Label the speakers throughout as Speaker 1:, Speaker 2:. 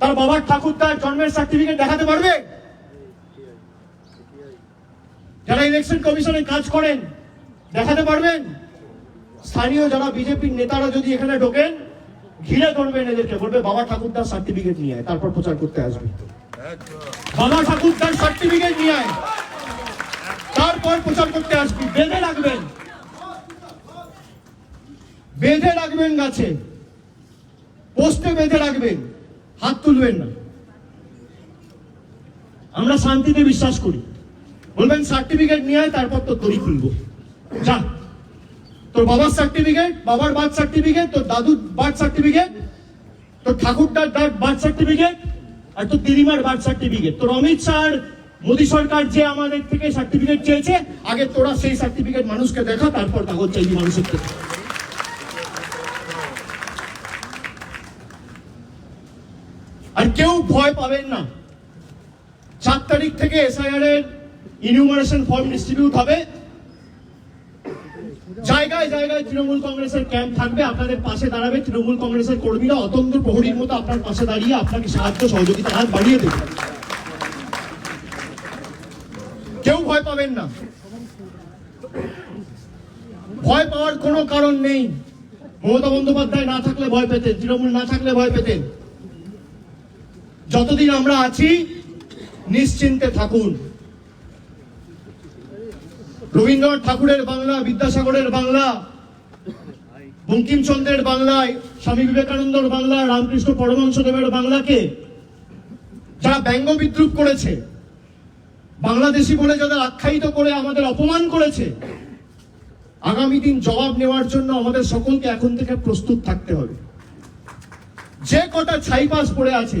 Speaker 1: তার বাবার ঠাকুর তার জন্মের সার্টিফিকেট দেখাতে পারবে? যারা ইলেকশন কমিশনে কাজ করেন, দেখাতে পারবেন? স্থানীয় যারা বিজেপির নেতারা যদি এখানে ঢোকেন, ঘিরে ধরবেন এদেরকে, বলবে, বাবা ঠাকুরদার সার্টিফিকেট নিয়ে আয়, তারপর প্রচার করতে আসবে। বাবা ঠাকুরদার সার্টিফিকেট নিয়ে আয়, তারপর প্রচার করতে আসবি। বেঁধে রাখবেন। বেঁধে রাখবেন গাছে। পোস্টে বেঁধে রাখবেন। হাত তুলবেন না। আমরা শান্তিতে বিশ্বাস করি। বলবেন, সার্টিফিকেট নিয়ে আয়, তারপর তো দড়ি খুলবো। যা। তোর বাবার সার্টিফিকেট, বাবার বার্থ সার্টিফিকেট, তোর দাদুর বার্থ সার্টিফিকেট, তোর ঠাকুরদার বার্থ সার্টিফিকেট, আর তোর দিদিমার বার্থ সার্টিফিকেট। তোর অমিত শাহ মোদী সরকার যে আমাদের থেকে সার্টিফিকেট চেয়েছে, আগে তোরা সেই সার্টিফিকেট মানুষকে দেখা, তারপর কাগজ চাইবি মানুষের থেকে। ভয় পাবেন না। চার তারিখ থেকে এসআইআর এর ইনিউমারেশন ফর্ম ডিস্ট্রিবিউট হবে। জায়গায় জায়গায় তৃণমূল কংগ্রেসের ক্যাম্প থাকবে, আপনাদের পাশে দাঁড়াবে তৃণমূল কংগ্রেসের কর্মীরা। অতন্ত্র প্রহরীর মতো আপনার পাশে দাঁড়িয়ে আপনাকে সাহায্য, সহযোগিতা, হাত বাড়িয়ে দেবে। কেউ ভয় পাবেন না। ভয় পাওয়ার কোনো কারণ নেই। মমতা বন্দ্যোপাধ্যায় না থাকলে ভয় পেতেন, তৃণমূল না থাকলে ভয় পেতেন। যতদিন আমরা আছি, নিশ্চিন্তে থাকুন। রবীন্দ্রনাথ ঠাকুরের বাংলা, বিদ্যাসাগরের বাংলা, বঙ্কিমচন্দ্রের বাংলায় স্বামী বিবেকানন্দর বাংলা, রামকৃষ্ণ পরমহংসদেবের বাংলাকে যারা ব্যঙ্গ বিদ্রুপ করেছে, বাংলাদেশি বলে যাদের আখ্যায়িত করে আমাদের অপমান করেছে, আগামী দিন জবাব নেওয়ার জন্য আমাদের সকলকে এখন থেকে প্রস্তুত থাকতে হবে। যে কটা ছাইপাস পড়ে আছে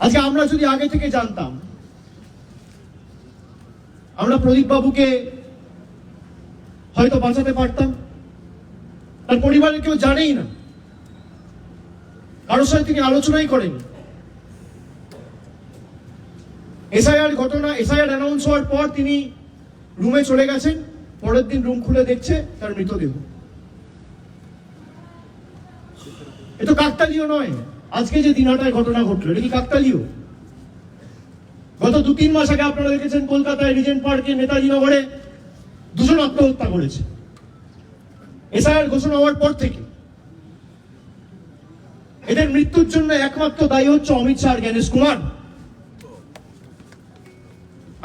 Speaker 1: আজকে আমরা যদি আগে থেকে জানতাম, আমরা প্রদীপ বাবুকে হয়তো বাঁচাতে পারতাম। তার পরিবারের কেউ জানেই না। কারোর সাথে তিনি আলোচনাই করেনি। এসআইআর ঘটনা, এসআইআর অ্যানাউন্স হওয়ার পর তিনি রুমে চলে গেছেন। পরের দিন রুম খুলে দেখছে তার মৃতদেহ। এ তো কাকতালীয় নয়। আজকে যে দিনহাটায় ঘটনা ঘটলো, এটা কি কাকতালীয়? গত দু তিন মাস আগে আপনারা দেখেছেন, কলকাতায় রিজেন্ট পার্কে নেতাজি নগরে দুজন আত্মহত্যা করেছে। এসআইআর ঘোষণা হওয়ার পর থেকে। এদের মৃত্যুর জন্য একমাত্র দায়ী হচ্ছে অমিত শাহ জ্ঞানেশ কুমার।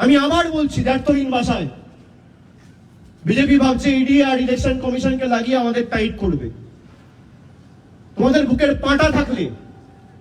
Speaker 1: আমি আবার বলছি দ্ব্যর্থহীন ভাষায়, বিজেপি ভাবছে ইডি আর ইলেকশন কমিশনকে লাগিয়ে আমাদের টাইট করবে। তোমাদের বুকের পাটা থাকলে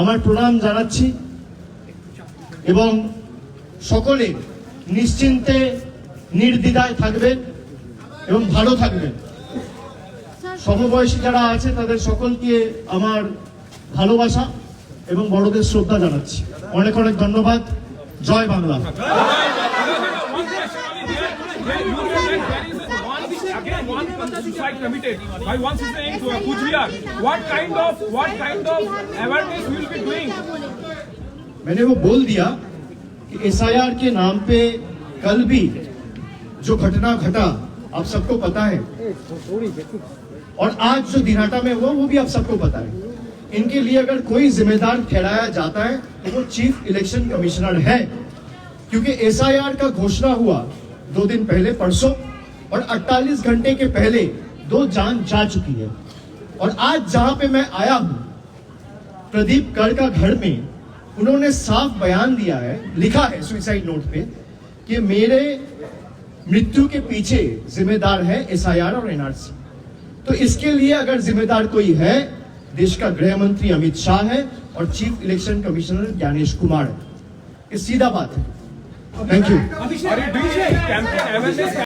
Speaker 1: আমার প্রণাম জানাচ্ছি এবং সকলে নিশ্চিন্তে, নির্দ্বিধায় থাকবেন এবং ভালো থাকবেন। সমবয়সী যারা আছে, তাদের সকলকে আমার ভালোবাসা এবং বড়দের শ্রদ্ধা জানাচ্ছি। অনেক অনেক ধন্যবাদ। জয় Bangla.
Speaker 2: Suicide committed by one citizen to Kujbiar. What kind of, what kind of awareness will be doing?
Speaker 1: मैंने वो बोल दिया कि एसआईआर के नाम पे कल भी जो घटना घटा, आप सबको पता है और आज जो दिनाटा में हुआ, वो भी आप सबको पता है इनके लिए अगर कोई जिम्मेदार ठहराया जाता है तो वो चीफ इलेक्शन कमिश्नर है क्योंकि एसआईआर का घोषणा हुआ दो दिन पहले, परसों, और 48 घंटे के पहले दो जान जा चुकी है। और आज जहाँ पे मैं आया हूँ, प्रदीप कर का घर में, उन्होंने साफ़ बयान दिया है, लिखा है सुसाइड नोट पे, कि मेरे मृत्यु के पीछे जिम्मेदार है एसआईआर और एनआरसी तो इसके लिए अगर जिम्मेदार कोई है, देश का गृह मंत्री अमित शाह है और chief election commissioner Gyanesh Kumar है। सीधा बात है। Thank you